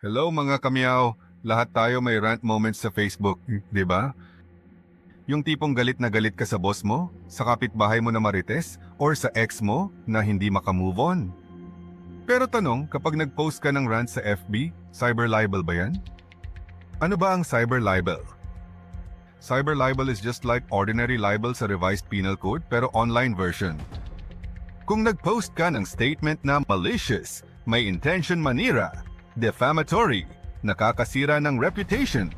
Hello mga kamyaw, lahat tayo may rant moments sa Facebook, di ba? Yung tipong galit na galit ka sa boss mo, sa kapitbahay mo na marites, or sa ex mo na hindi makamove on. Pero tanong, kapag nag-post ka ng rant sa FB, cyber libel ba yan? Ano ba ang cyber libel? Cyber libel is just like ordinary libel sa revised penal code pero online version. Kung nag-post ka ng statement na malicious, may intention manira, defamatory, nakakasira ng reputation,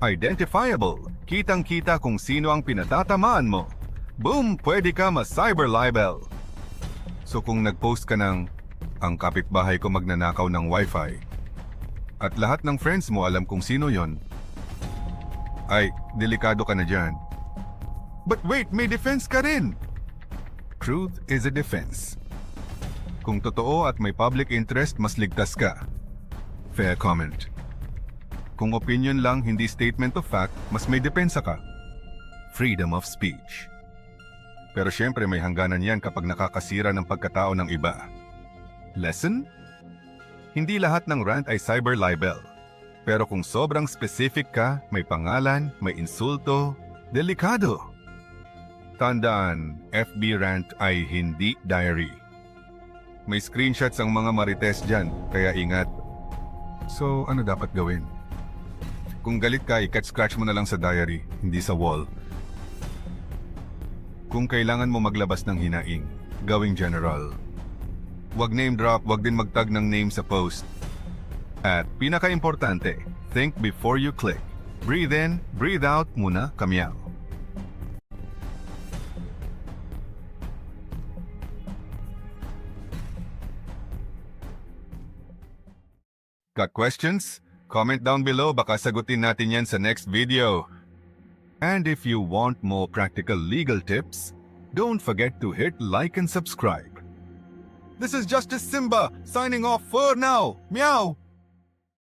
identifiable, kitang-kita kung sino ang pinatatamaan mo, boom, pwede ka ma-cyber libel. So kung nag-post ka ng, ang kapitbahay ko magnanakaw ng wifi, at lahat ng friends mo alam kung sino yon, ay, delikado ka na dyan. But wait, may defense ka rin! Truth is a defense. Kung totoo at may public interest, mas ligtas ka. Fair comment. Kung opinion lang, hindi statement of fact, mas may depensa ka. Freedom of speech. Pero syempre may hangganan yan kapag nakakasira ng pagkatao ng iba. Lesson? Hindi lahat ng rant ay cyber libel. Pero kung sobrang specific ka, may pangalan, may insulto, delikado. Tandaan, FB rant ay hindi diary. May screenshots ang mga marites dyan, kaya ingat. So, ano dapat gawin? Kung galit ka, ikat scratch mo na lang sa diary, hindi sa wall. Kung kailangan mo maglabas ng hinaing, gawing general. Huwag name drop, huwag din magtag ng name sa post. At pinaka-importante, think before you click. Breathe in, breathe out muna, kamyaw. Got questions? Comment down below baka sagutin natin yan sa next video. And if you want more practical legal tips, don't forget to hit like and subscribe. This is Justice Simba signing off for now. Meow!